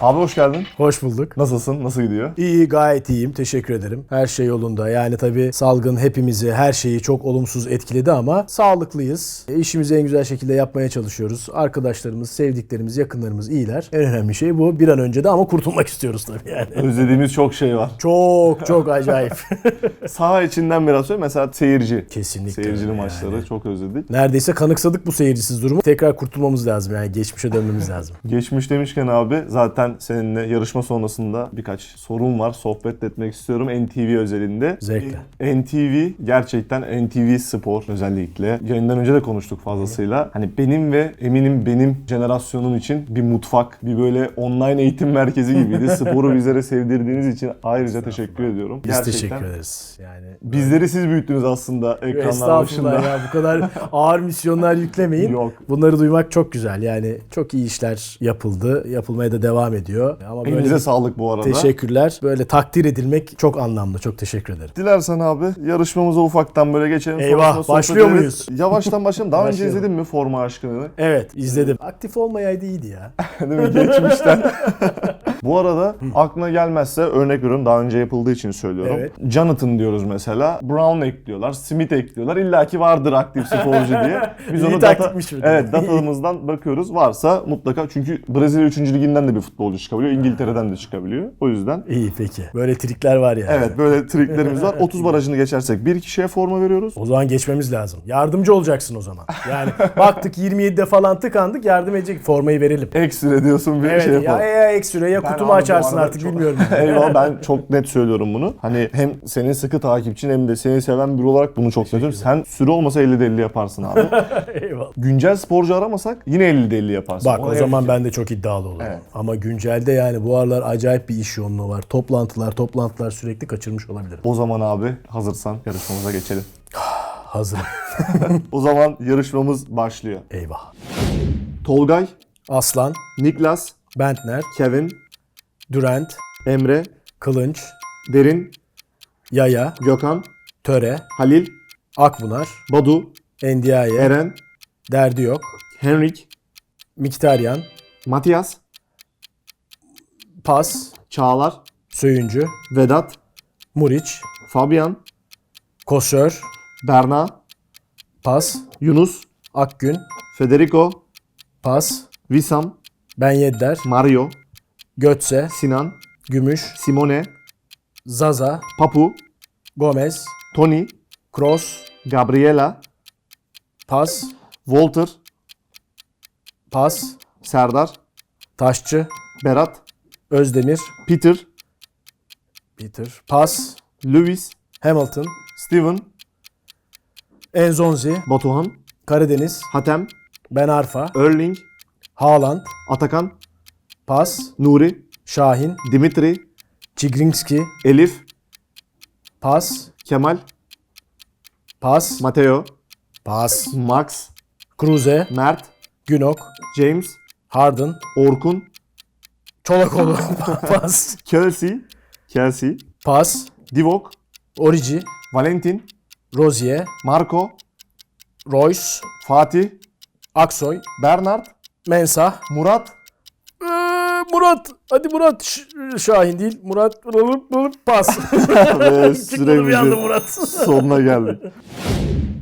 Abi hoş geldin. Hoş bulduk. Nasılsın? Nasıl gidiyor? İyi gayet iyiyim. Teşekkür ederim. Her şey yolunda. Yani tabii salgın hepimizi her şeyi çok olumsuz etkiledi ama sağlıklıyız. E, işimizi en güzel şekilde yapmaya çalışıyoruz. Arkadaşlarımız, sevdiklerimiz, yakınlarımız iyiler. En önemli şey bu. Bir an önce de ama kurtulmak istiyoruz tabii yani. Özlediğimiz çok şey var. Çok çok acayip. Saha içinden biraz söyle. Mesela seyirci. Kesinlikle. Seyircili öyle maçları yani. çok özledik. Neredeyse kanıksadık bu seyircisiz durumu. Tekrar kurtulmamız lazım yani. Geçmişe dönmemiz lazım. Geçmiş demişken abi zaten seninle yarışma sonrasında birkaç sorun var. Sohbet etmek istiyorum NTV özelinde. Zevkle. NTV gerçekten NTV Spor özellikle. Yayından önce de konuştuk fazlasıyla. Hani benim ve eminim benim jenerasyonum için bir mutfak, bir böyle online eğitim merkezi gibiydi. Sporu bizlere sevdirdiğiniz için ayrıca teşekkür ediyorum. Biz teşekkür ederiz. Yani Bizleri siz büyüttünüz aslında ekranlar Estağfurullah başında. ya bu kadar ağır misyonlar yüklemeyin. Yok. Bunları duymak çok güzel. Yani çok iyi işler yapıldı. Yapılmaya da devam ediyor. Ama böyle Elinize sağlık bu arada. teşekkürler. Böyle takdir edilmek çok anlamlı. Çok teşekkür ederim. Dilersen abi yarışmamıza ufaktan böyle geçelim. Eyvah, Sonrasında sohbet başlıyor ederiz. muyuz? Yavaştan başlayalım. Daha önce Başlayalım. izledin mi Forma Aşkı'nı? Evet izledim. Aktif olmayaydı iyiydi ya. Değil mi? Geçmişten. Bu arada aklına gelmezse örnek veriyorum daha önce yapıldığı için söylüyorum. Evet. Jonathan diyoruz mesela. Brown ekliyorlar. Smith ekliyorlar. İlla ki vardır aktif sporcu diye. Biz onu data, evet, datamızdan bakıyoruz. Varsa mutlaka çünkü Brezilya 3. liginden de bir futbolcu çıkabiliyor. İngiltere'den de çıkabiliyor. O yüzden İyi peki. Böyle trikler var ya. evet böyle triklerimiz var. 30 barajını geçersek bir kişiye forma veriyoruz. O zaman geçmemiz lazım. Yardımcı olacaksın o zaman. Yani baktık 27'de falan tıkandık yardım edecek formayı verelim. Ekstra diyorsun bir Evet şey ya, yapalım. ya ekstra ya Ben kutumu açarsın artık çok- bilmiyorum. Eyvallah ben çok net söylüyorum bunu. Hani hem senin sıkı takipçin hem de seni seven biri olarak bunu çok net söylüyorum. Sen süre olmasa 50'de 50 yaparsın abi. Eyvallah. Güncel sporcu aramasak yine 50'de 50 yaparsın. Bak Ona o zaman eminim. ben de çok iddialı olurum. Evet. Ama güncelde yani bu aralar acayip bir iş yoğunluğu var. Toplantılar, toplantılar sürekli kaçırmış olabilirim. O zaman abi hazırsan yarışmamıza geçelim. Hazırım. O zaman yarışmamız başlıyor. Eyvah. Tolgay, Aslan, Niklas, Bentner, Kevin, Durant, Emre, Kılınç, Derin, Yaya, Gökhan, Töre, Halil, Akbunar, Badu, Endiaye, Eren, Derdi Yok, Henrik, Miktaryan, Matias, Pas, Çağlar, Söyüncü, Vedat, Muriç, Fabian, Kosör, Berna, Pas, Yunus, Akgün, Federico, Pas, Visam, Ben Yedder, Mario, Götze, Sinan, Gümüş, Simone, Zaza, Papu, Gomez, Tony, Kroos, Gabriela, Pas, Walter, Pas, Serdar, Taşçı, Berat, Özdemir, Peter, Peter, Pas, Lewis, Hamilton, Steven, Enzonzi, Batuhan, Karadeniz, Hatem, Ben Arfa, Erling, Haaland, Atakan, Pas, Nuri, Şahin, Dimitri, Çigrinski, Elif, Pas, Kemal, Pas, Mateo, Pas, Max, Cruze, Mert, Günok, James, Harden, Orkun, Çolakoğlu, Pas, Kelsey, Kelsey, Pas, Divok, Orici, Valentin, Rozier, Marco, Royce, Fatih, Aksoy, Bernard, Mensah, Murat, Ee, Murat. Hadi Murat. Ş- Şahin değil. Murat. Pas. ve Çıkmadı bir anda süremizin Murat. sonuna geldik.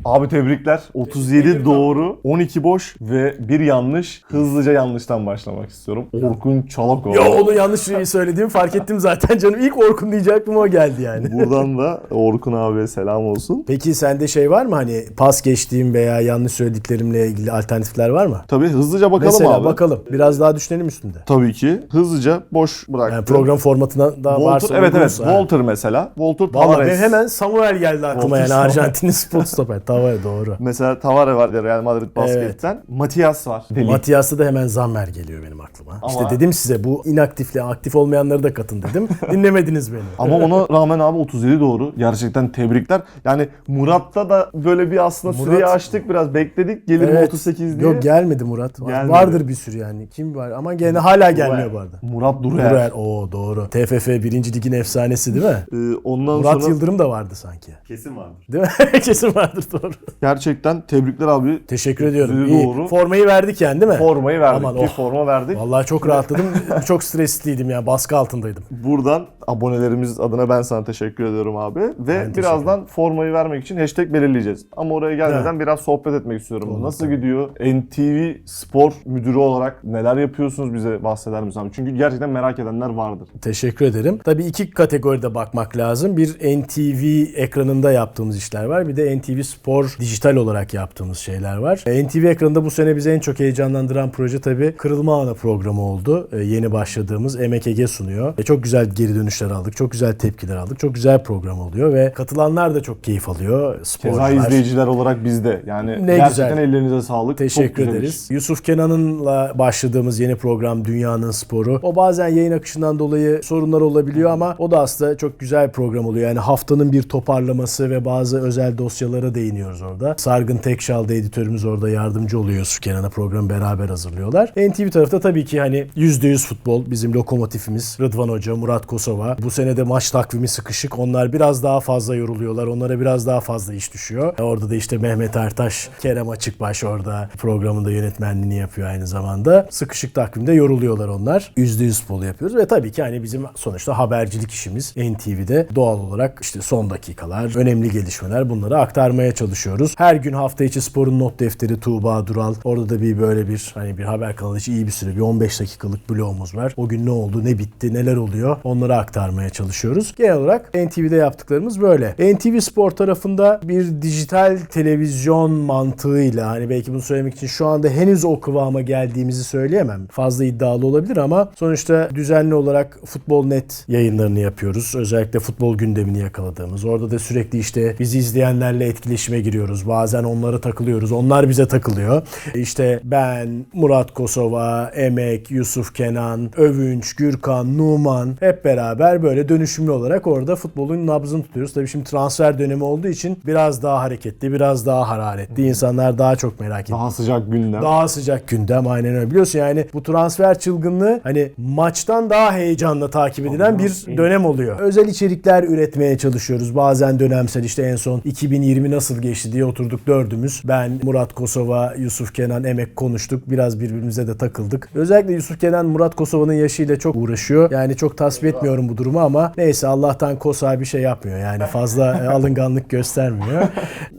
Abi tebrikler. 37 doğru, 12 boş ve bir yanlış. Hızlıca yanlıştan başlamak istiyorum. Orkun Çolakoğlu. Ya onu yanlış söylediğimi fark ettim zaten canım. İlk Orkun diyecek aklıma o geldi yani. Buradan da Orkun abiye selam olsun. Peki sende şey var mı hani pas geçtiğim veya yanlış söylediklerimle ilgili alternatifler var mı? Tabii hızlıca bakalım Mesela abi. bakalım. Biraz daha düşünelim üstünde. Tabii ki. Hızlıca boş bıraktım. Yani program formatına da varsa Walter, evet evet. ha. Walter mesela. Vallahi Tavares. benim hemen Samuel geldi aklıma Walter yani. Arjantin'in spor stoper. Tavares doğru. Mesela Tavares var Real Madrid basketten. Matias var. Deli. Matias'ta da hemen Zammer geliyor benim aklıma. İşte dedim size bu inaktifle aktif olmayanları da katın dedim. Dinlemediniz beni. Ama ona rağmen abi 37 doğru. Gerçekten tebrikler. Yani Murat'ta da böyle bir aslında Murat- süreyi açtık biraz bekledik. Gelir mi 38 diye. Yok gelmedi Murat. Gelmedi. Vardır bir sürü yani. Kim var? Ama gene hala gelmiyor bu arada. Murat Durer. Durer. Oo doğru. TFF 1. Ligin efsanesi değil mi? Ee, ondan Murat sonra Yıldırım da vardı sanki. kesin vardır. Değil mi? Kesin vardır doğru. Doğru. Gerçekten tebrikler abi. Teşekkür ediyorum. Doğru. İyi. Formayı verdik yani değil mi? Formayı verdik. Aman, bir oh. forma verdik. Vallahi çok rahatladım. çok stresliydim yani baskı altındaydım. Buradan abonelerimiz adına ben sana teşekkür ediyorum abi. Ve birazdan formayı vermek için hashtag belirleyeceğiz. Ama oraya gelmeden biraz sohbet etmek istiyorum. Nasıl gidiyor? NTV Spor Müdürü olarak neler yapıyorsunuz bize bahseder misin abi? Çünkü gerçekten merak edenler vardır. Teşekkür ederim. Tabii iki kategoride bakmak lazım. Bir NTV ekranında yaptığımız işler var. Bir de NTV Spor dijital olarak yaptığımız şeyler var. E, NTV ekranında bu sene bizi en çok heyecanlandıran proje tabii Kırılma Ana programı oldu. E, Yeni başladığımız MKG sunuyor. E, Çok güzel geri dönüşler aldık. Çok güzel tepkiler aldık. Çok güzel program oluyor ve katılanlar da çok keyif alıyor. Keza Sporcular. izleyiciler olarak biz de. Yani Ne gerçekten güzel. ellerinize sağlık. Çok Teşekkür güzel ederiz. Yusuf Kenan'ınla başladığımız yeni program Dünyanın Sporu. O bazen yayın akışından dolayı sorunlar olabiliyor ama o da aslında çok güzel program oluyor. Yani haftanın bir toparlaması ve bazı özel dosyalara değiniyoruz orada. Sargın Tekşal'da editörümüz orada yardımcı oluyor Yusuf Kenan'a programı beraber hazırlıyorlar. NTV tarafta tabii ki hani %100 futbol bizim lokomotifimiz. Rıdvan Hoca, Murat Kosova. Bu sene de maç takvimi sıkışık. Onlar biraz daha fazla yoruluyorlar. Onlara biraz daha fazla iş düşüyor. Orada da işte Mehmet Ertaş, Kerem Açıkbaş orada programında yönetmenliğini yapıyor aynı zamanda. Sıkışık takvimde yoruluyorlar onlar. %100 futbol yapıyoruz ve tabii ki hani bizim sonuçta habercilik işimiz NTV'de doğal olarak işte son dakikalar, önemli gelişmeler bunları aktarmaya çalışıyoruz. Her gün hafta içi sporun not defteri Tuğba Dural. Orada da bir böyle bir hani bir haber kanalı için iyi bir süre bir 15 dakikalık bloğumuz var. O gün ne oldu, ne bitti, neler oluyor onları aktarmaya çalışıyoruz. Genel olarak NTV'de yaptıklarımız böyle. NTV Spor tarafında bir dijital televizyon mantığıyla hani belki bunu söylemek için şu anda henüz o kıvama geldiğimizi söyleyemem. Fazla iddialı olabilir ama sonuçta düzenli olarak Futbol Net yayınlarını yapıyoruz. Özellikle futbol gündemini yakaladığımız. Orada da sürekli işte bizi izleyenlerle etkileşime giriyoruz. Bazen onlara takılıyoruz. Onlar bize takılıyor. İşte ben, Murat Kosova, Emek, Yusuf Kenan, Övünç, Gürkan, Numan hep beraber böyle dönüşümlü olarak orada futbolun nabzını tutuyoruz. Tabii şimdi transfer dönemi olduğu için biraz daha hareketli, biraz daha hararetli. İnsanlar daha çok merak ediyor. Daha sıcak gündem. Daha sıcak gündem aynen öyle. Biliyorsun yani bu transfer çılgınlığı hani maçtan daha heyecanla takip edilen bir dönem oluyor. Özel içerikler üretmeye çalışıyoruz. Bazen dönemsel işte en son 2020 nasıl geçti diye oturduk dördümüz. Ben, Murat Kosova, Yusuf Kenan, Emek konuştuk. Biraz birbirimize de takıldık. Özellikle Yusuf Kenan Murat Kosova'nın yaşıyla çok uğraşıyor. Yani çok tasvip etmiyorum bu durumu ama neyse Allah'tan Kosova bir şey yapmıyor. Yani fazla e, alınganlık göstermiyor.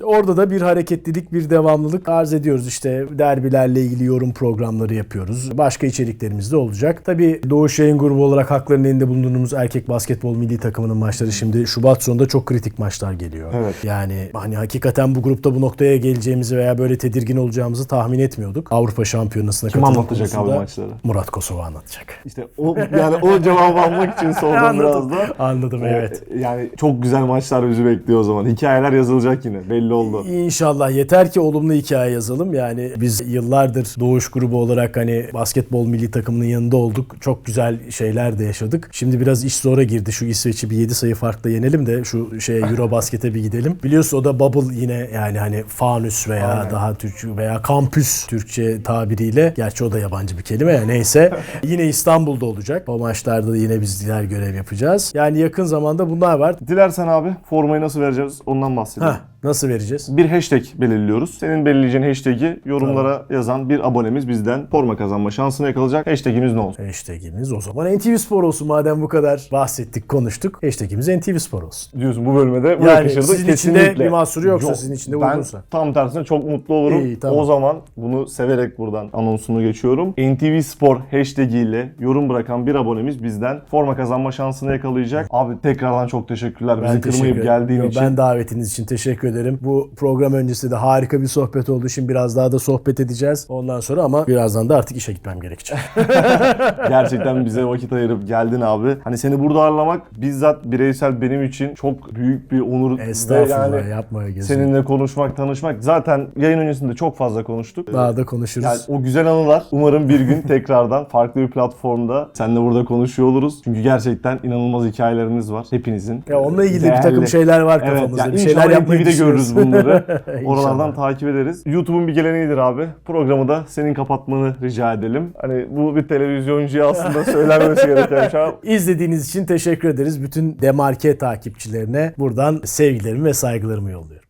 Orada da bir hareketlilik, bir devamlılık arz ediyoruz. İşte derbilerle ilgili yorum programları yapıyoruz. Başka içeriklerimiz de olacak. Tabii Doğuş Yayın Grubu olarak hakların elinde bulunduğumuz erkek basketbol milli takımının maçları şimdi Şubat sonunda çok kritik maçlar geliyor. Evet. Yani hani hakikaten bu grupta bu noktaya geleceğimizi veya böyle tedirgin olacağımızı tahmin etmiyorduk. Avrupa Şampiyonası'na Kim anlatacak abi maçları? Murat Kosova anlatacak. İşte o yani o cevabı almak için sordum biraz da. Anladım evet. Ee, Yani çok güzel maçlar bizi bekliyor o zaman. Hikayeler yazılacak yine. Belli oldu. İnşallah yeter ki olumlu hikaye yazalım. Yani biz yıllardır Doğuş grubu olarak hani basketbol milli takımının yanında olduk. Çok güzel şeyler de yaşadık. Şimdi biraz iş zora girdi. Şu İsveç'i bir 7 sayı farkla yenelim de şu şey Eurobasket'e bir gidelim. Biliyorsun o da bubble yine yani hani fanüs veya Aynen. daha Türkçe veya kampüs Türkçe tabiriyle. Gerçi o da yabancı bir kelime ya neyse. yine İstanbul'da olacak. O maçlarda da yine bizler görev yapacağız. Yani yakın zamanda bunlar var. Dilersen abi formayı nasıl vereceğiz ondan bahsedelim. Nasıl vereceğiz? Bir hashtag belirliyoruz. Senin belirleyeceğin hashtag'i yorumlara yazan bir abonemiz bizden forma kazanma şansını yakalayacak. Hashtag'imiz ne olsun? Hashtagimiz o zaman NTV Spor olsun madem bu kadar bahsettik konuştuk. Hashtagimiz NTV Spor olsun. Diyorsun bu bölüme bu Yani yakışırdı. sizin içinde Kesinlikle. bir mahsuru yoksa, Yok. sizin içinde ben uygunsa. tam tersine çok mutlu olurum. İyi, tamam. O zaman bunu severek buradan anonsunu geçiyorum. NTV Spor hashtag ile yorum bırakan bir abonemiz bizden forma kazanma şansını yakalayacak. Abi tekrardan çok teşekkürler. Bizi kırmayıp ederim. geldiğin Yo, için. Ben davetiniz için teşekkür ederim. Bu program öncesi de harika bir sohbet oldu. Şimdi biraz daha da sohbet edeceğiz. Ondan sonra ama birazdan da artık işe gitmem gerekecek. Gerçekten bize vakit ayırıp geldin abi. Hani seni burada ağırlamak bizzat bireysel benim için çok büyük bir onur. Ve Estağfurullah yani yapma gözüm. seninle konuşmak, tanışmak. Zaten yayın öncesinde çok fazla konuştuk. Daha da konuşuruz. Yani o güzel anılar umarım bir gün tekrardan farklı bir platformda seninle burada konuşuyor oluruz. Çünkü gerçekten inanılmaz hikayeleriniz var hepinizin. Ya onunla ilgili de bir Değerli. takım şeyler var Evet, kafamızda. yani bir şeyler yapmayı NTV'de düşünüyoruz. bunları. Oralardan takip ederiz. YouTube'un bir geleneğidir abi. Programı da senin kapatmanı rica edelim. Hani bu bir televizyoncuya aslında söylenmesi gereken şey. İzlediğiniz için teşekkür ederiz. Bütün Demarke takipçilerine buradan sevgilerimi ve saygılarımı yolluyorum.